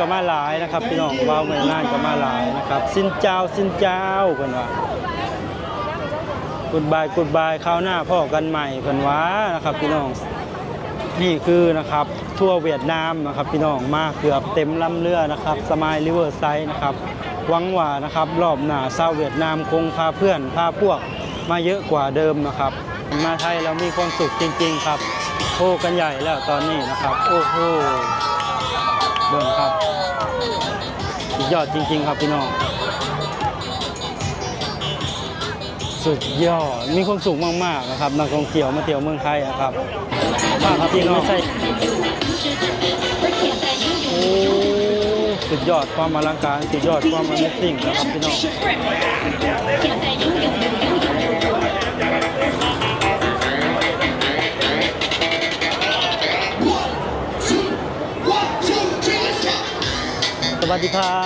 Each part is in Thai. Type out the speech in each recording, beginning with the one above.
ก็มาหลายนะครับ พี่น้องว่าวเมืองน่านก็มาหลายนะครับสินเจ้าสินเจ้าเพิ่นว่ากุดบายกุดบายคราวหน้าพ่อกันใหม่เพิ่นว่านะครับ พี่น้องนี่คือนะครับทั่วเวียดนามนะครับ พี่น้องมาเกือบเต็มลำเรือนะครับ สมายริเวอร์ไซด์นะครับหวังว่านะครับรอบหน้าชาวเวียดนามคงพาเพื่อนพาพวกมาเยอะกว่าเดิมนะครับ มาไทยเรามีความสุขจริง ๆ ครับโทกันใหญ่แล้วตอนนี้นะครับ โอ้โห เบิ่งครับสุดยอดจริง ๆ ครับพี่น้อง สุดยอดมีความสุขมากๆนะครับนักท่องเที่ยวมาเที่ยวเมืองไทยนะครับภาพจริงไม่ใช่โอ้สุดยอดความอลังการสุดยอดความ Amazing นะครับพี่น้อง วัสดีครั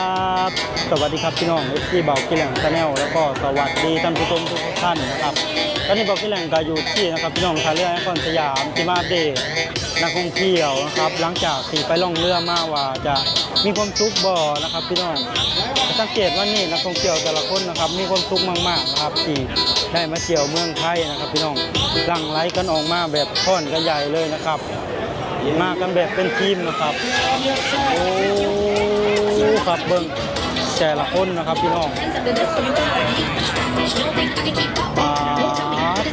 บ สวัสดีครับพี่น้องเอฟซีเบากิแหลงชาแนลแล้วก็สวัสดีท่านผู้ชมทุกท่านนะครับตอนนี้เบากิแหลงก็อยู่ที่นะครับพี่น้องท่าเรือไอคอนสยามที่มาเดตนักท่องเที่ยวนะครับ หลังจากที่ไปล่องเรือมาว่าจะมีความสุขบ่นะครับ พี่น้องสังเกตว่านี่นักท่องเที่ยวแต่ละคนนะครับ มีความสุขมากๆนะครับที่ได้มาเที่ยวเมืองไทยนะครับ พี่น้องหลั่งไหลกันออกมาแบบค่อนกันใหญ่เลยนะครับ มากันแบบเป็นทีมนะครับโอ้ ครับเบิ้งแต่ละคนนะครับพี่น้องมา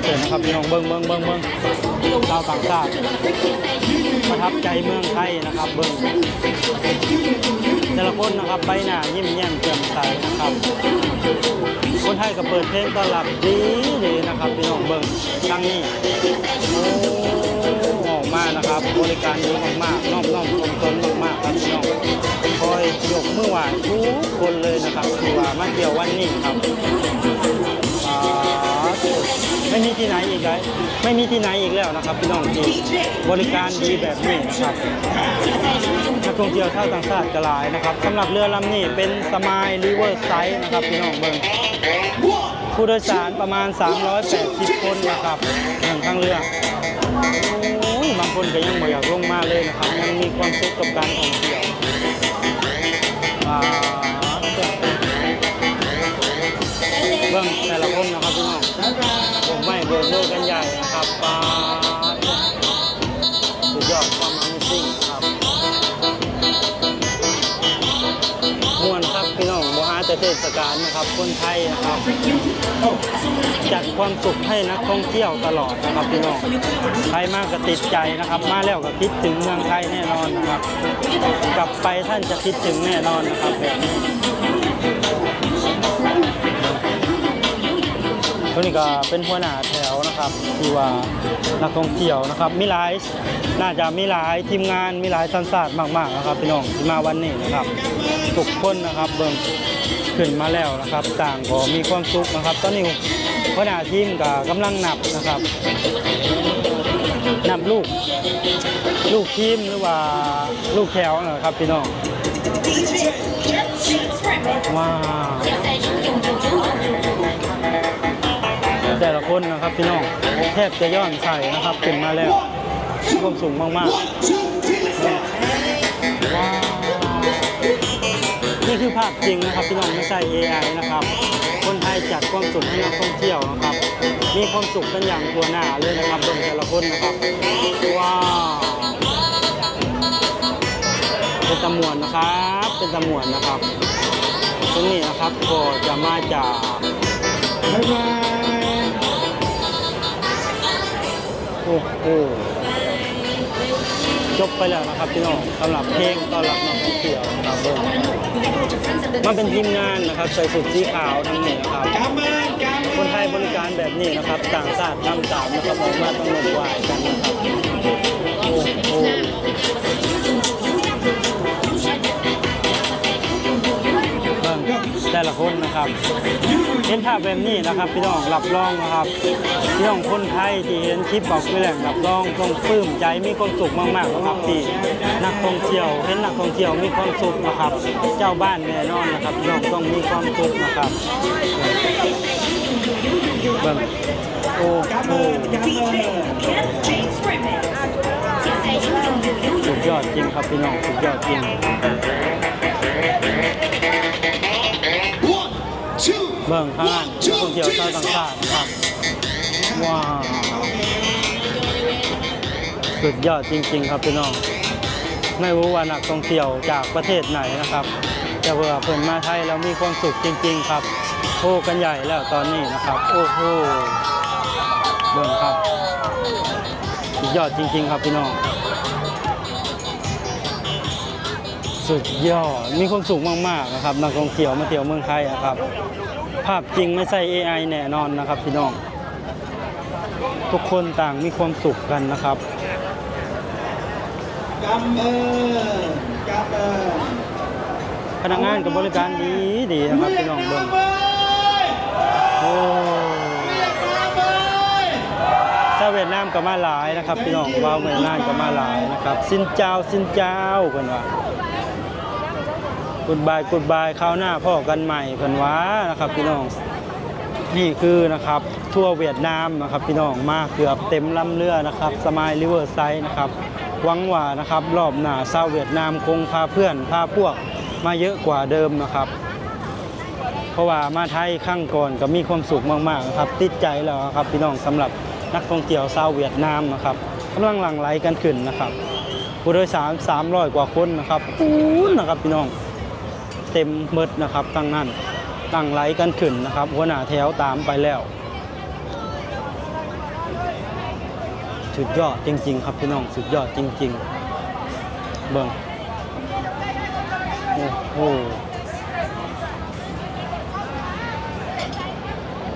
เห็นนะครับพี่น้องเบิ้งเบิ้งเบิ้งเบิ้งชาวต่างชาติประทับใจเมืองไทยนะครับเบิ้งแต่ละคนนะครับใบหน้ายิ้มแย้มแจ่มใสนะครับ คนไทยก็เปิดเพลงต้อนรับดีดีนะครับพี่น้องเบิ้งครั้งนี้ออกมานะครับ บริการดีมากๆน้อมน้อมตรงตนมากๆครับพี่น้อง คอยยกมือไหว้ทุกคนเลยนะครับที่ว่ามาเที่ยววันนี้ครับไม่มีที่ไหนอีกเลยไม่มีที่ไหนอีกแล้วนะครับพี่น้องที่บริการดีแบบนี้นะครับนักท่องเที่ยวชาวต่างชาติกหลายนะครับสำหรับเรือลำนี้เป็นสมายริเวอร์ไซด์นะครับพี่น้องเบิ้งผู้โดยสารประมาณ 380 คนนะครับอย่งข้างเรือโอ้ยบางคนก็ยังไม่อยากลงมาเลยนะครับยังมีความสุขกับการท่องเที่ยว เบิ้งแต่ละคนนะครับพี่น้องผมไม่เบิร์เบอร์กันใหญ่นะครับปา ศกาลนะครับคนไทยนะครับจัดความสุขให้นักท่องเที่ยวตลอดนะครับพี่น้องใครมากก็ติดใจนะครับ มาแล้วก็คิดถึงเมืองไทยแน่นอนนะครับ กลับไปท่านจะคิดถึงแน่นอนนะครับแบบนี้ตัวนี้ก็เป็นหัวหน้าแถวนะครับที่ว่านักท่องเที่ยวนะครับ มีหลายน่าจะมีหลายทีมงานมีหลายสันสาดมากๆนะครับพี่น้องที่มาวันนี้นะครับทุกคนนะครับเบิ่ง ขึ้นมาแล้วนะครับ ต่างก็มีความสุขนะครับ ตอนนี้หัวหน้าทีมก็กำลังนับนะครับนับลูก ลูกทีมหรือว่าลูกแถวนะครับพี่น้องว้าวแต่ละคนนะครับพี่น้องแทบจะย้อนใส่นะครับขึ้นมาแล้วความสูงมากๆ นี่คือภาพจริงนะครับพี่น้องไม่ใช่ AI นะครับ คนไทยจัดความสุขให้นักท่องเที่ยวนะครับ มีความสุขกันอย่างตัวหน้าเลยนะครับเบิ่งแต่ละคนนะครับว้าวเป็นตะมวนนะครับ เป็นตะมวนนะครับ ตรงนี้นะครับก็จะมาจากโอ้โห จบไปแล้วนะครับพี่น้องสำหรับเพลงต้อนรับนักท่องเที่ยวนะครับเบิ่งมาเป็นทีมงานนะครับใส่สุดสีขาวทั้งนี้นะครับคนไทยบริการแบบนี้นะครับ ต่างชาตินำตามนะครับออกมาต้องลงไหวกันนะครับโอ้โห่แต่ละคนนะครับ เห็นภาพแบบนี้นะครับ พี่น้องรับรองนะครับ พี่น้องคนไทยที่เห็นคลิปบอกไปแหล่งรับรองต้องปลื้มใจมีความสุขมากๆนะครับที่นักท่องเที่ยวเห็นนักท่องเที่ยวมีความสุขนะครับ เจ้าบ้านแน่นอนนะครับพี่น้องต้องมีความสุขนะครับเบิ่งโอ้โหสุดยอดจริงครับพี่น้องสุดยอดจริง เบิ่งข้างล่างนักท่องเที่ยวชาวต่างชาตินะครับว้าวสุดยอดจริง ๆ ครับพี่น้องไม่รู้ว่านักท่องเที่ยวจากประเทศไหนนะครับแต่ว่าเพิ่นมาไทยแล้วมีความสุขจริง ๆ ครับโอ้กันใหญ่แล้วตอนนี้นะครับ โอ้โหเบิ่งครับสุดยอดจริง ๆ ครับพี่น้องสุดยอดมีความสุขมากๆนะครับนักท่องเที่ยวมาเที่ยวเมืองไทยอะครับ ภาพจริงไม่ใช่ AI แน่นอนนะครับพี่น้อง ทุกคนต่างมีความสุขกันนะครับกำเอกำเอพนักงานกับบริการดีดีนะครับพี่น้องเบิ่งโอ้ชาวเวียดนามก็มาหลายนะครับ พี่น้องว่าวเวียดนามก็มาหลายนะครับ สินเจ้าสินเจ้าเพิ่นว่า กุดบายกุดบายคราวหน้าพ่อกันใหม่เพิ่นว่านะครับพี่น้อง นี่คือนะครับทั่วเวียดนามนะครับพี่น้องมาเกือบเต็มลำเรือนะครับสมายริเวอร์ไซด์นะครับหวังว่านะครับรอบหน้าชาวเวียดนามคงพาเพื่อนพาพวกมาเยอะกว่าเดิมนะครับ เพราะว่ามาไทยครั้งก่อนก็มีความสุขมากๆนะครับติดใจแล้วครับพี่น้องสำหรับนักท่องเที่ยวชาวเวียดนามนะครับกำลังหลั่งไหลกันขึ้นนะครับผู้โดยสาร300 กว่าคนนะครับปูนนะครับพี่น้อง เต็มเบิดนะครับตั้งนั้นตั้งไหลกันขึ้นนะครับ หัวหน้าแถวตามไปแล้วสุดยอดจริง ๆ ครับพี่น้องสุดยอดจริง ๆ เบิ่งโอ้โห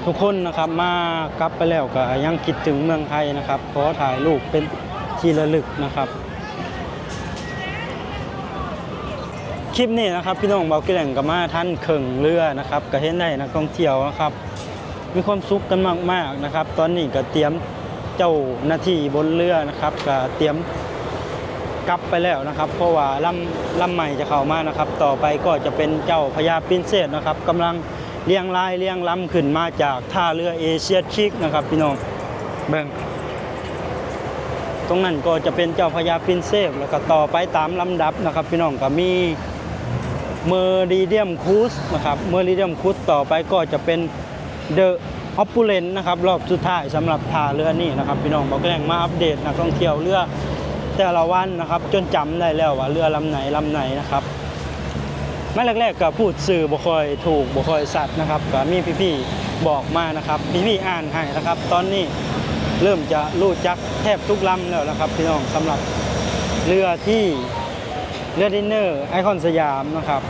ทุกคนนะครับมากลับไปแล้วก็ยังคิดถึงเมืองไทยนะครับขอถ่ายรูปเป็นที่ระลึกนะครับ คลิปนี้นะครับพี่น้องเบาเกล่งกับมาท่านเข่งเรือนะครับก็เห็นได้นักท่องเที่ยวนะครับ มีความสุขกันมากๆนะครับ ตอนนี้ก็เตรียมเจ้าหน้าที่บนเรือนะครับก็เตรียมกลับไปแล้วนะครับ เพราะว่าลำลำใหม่จะเข้ามานะครับ ต่อไปก็จะเป็นเจ้าพญาปรินเซสนะครับกำลังเลี้ยงลายเลี้ยงลำขึ้นมาจากท่าเรือเอเชียชิกนะครับ พี่น้องเบิ่งตรงนั้นก็จะเป็นเจ้าพญาปรินเซสแล้วก็ต่อไปตามลำดับนะครับ พี่น้องก็มี เมอร์ดีเดียมคูสนะครับเมอร์ดีเดียมคูสต่อไปก็จะเป็นเดอะออปูเลนนะครับรอบสุดท้ายสำหรับท่าเรือนี่นะครับพี่น้องบอกแรงมาอัปเดตนักท่องเที่ยวเรือแต่ละวันนะครับ จนจำได้แล้วว่าเรือลำไหนลำไหนนะครับไม่แรกๆก็พูดสื่อบ่คอยถูกบ่คอยสัตว์นะครับก็มีพี่ๆบอกมานะครับพี่ๆอ่านให้นะครับ ตอนนี้เริ่มจะรู้จักแทบทุกลำแล้วนะครับพี่น้องสำหรับเรือที่ เรือดินเนอร์ไอคอนสยามนะครับ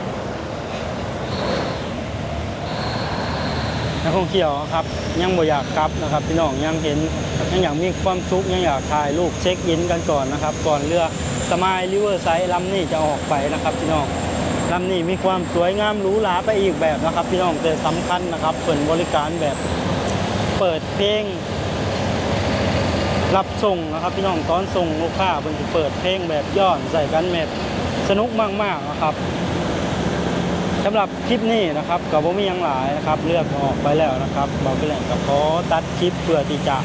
นักท่องเที่ยวครับยังบ่อยากกลับนะครับพี่น้องยังเห็นยังอยากมีความสุขยังอยากถ่ายรูปเช็คอินกันก่อนนะครับ ก่อนเรือสมายริเวอร์ไซด์ลำนี้จะออกไปนะครับพี่น้องลำนี้มีความสวยงามหรูหราไปอีกแบบนะครับ พี่น้องแต่สำคัญนะครับเปิดบริการแบบเปิดเพลงรับส่งนะครับพี่น้องตอนส่งลูกค้าเพิ่นเปิดเพลงแบบย้อนใส่กันแบบ สนุกมากๆนะครับสำหรับคลิปนี้นะครับกับผมมียังหลายนะครับ เลือกออกไปแล้วนะครับบอกไปแล้วก็ขอตัดคลิปเพื่อที่จะ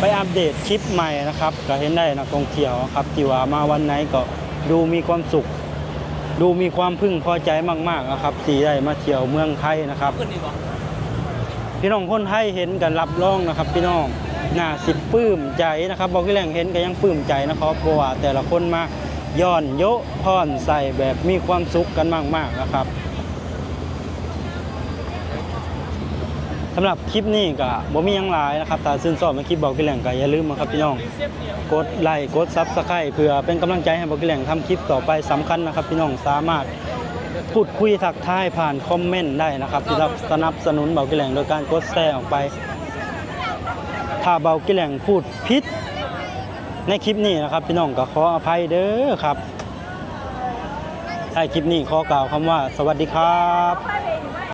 ไปอัปเดตคลิปใหม่นะครับ ก็เห็นได้นักองเที่ยวครับที่ว่ามาวันไหนก็ดูมีความสุข ดูมีความพึงพอใจมากๆนะครับที่ได้มาเที่ยวเมืองไทยนะครับ พี่น้องคนไทยเห็นกันรับรองนะครับ พี่น้องน่าสิบปลื้มใจนะครับบอกที่แหล่งเห็นก็ยังปลื้มใจนะครับเพราะว่าแต่ละคนมา ย้อนโยะพรใส่แบบมีความสุขกันมากๆนะครับสำหรับคลิปนี้ก็บ่มียังหลายนะครับถ้าชื่นชอบในคลิปบอกที่แหล่งก็อย่าลืมนะครับพี่น้อง กดไลค์กดซับสไครต์เพื่อเป็นกำลังใจให้บอกที่แหล่งทำคลิปต่อไปสำคัญนะครับ พี่น้องสามารถพูดคุยทักทายผ่านคอมเมนต์ได้นะครับที่รับสนับสนุนเบากิแหลงโดยการกดแชร์ออกไป ถ้าเบากิแหลงพูดพิษ ในคลิปนี้นะครับพี่น้องก็ขออภัยเด้อครับในคลิปนี้ขอกล่าวคำว่าสวัสดีครับ